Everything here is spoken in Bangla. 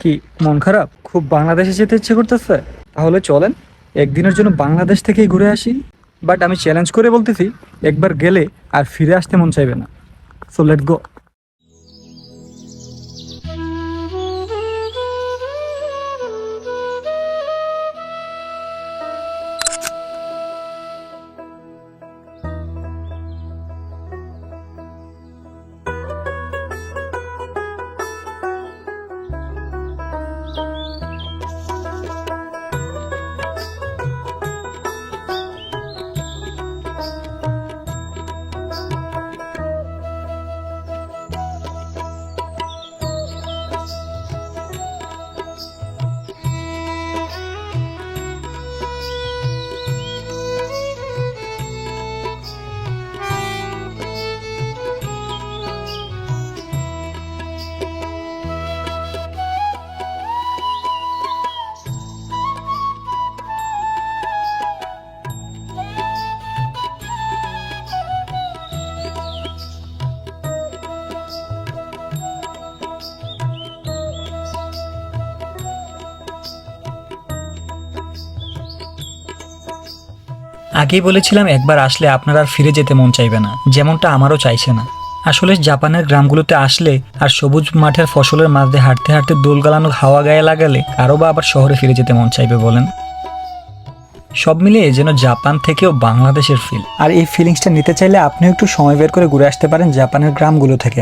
কি, মন খারাপ? খুব বাংলাদেশে যেতে ইচ্ছে করতেছে? তাহলে চলেন, একদিনের জন্য বাংলাদেশ থেকেই ঘুরে আসি। বাট আমি চ্যালেঞ্জ করে বলতেছি, একবার গেলে আর ফিরে আসতে মন চাইবে না। সো লেট গো আগেই বলেছিলাম একবার আসলে আপনার আর ফিরে যেতে মন চাইবে না, যেমনটা আমারও চাইছে না। আসলে জাপানের গ্রামগুলোতে আসলে আর সবুজ মাঠের ফসলের মাঝে হাঁটতে হাঁটতে দোল গালানো হাওয়া গায়ে লাগালে কারও বা আবার শহরে ফিরে যেতে মন চাইবে বলেন। সব মিলিয়ে যেন জাপান থেকেও বাংলাদেশের ফিল আর এই ফিলিংসটা নিতে চাইলে আপনিও একটু সময় বের করে ঘুরে আসতে পারেন জাপানের গ্রামগুলো থেকে।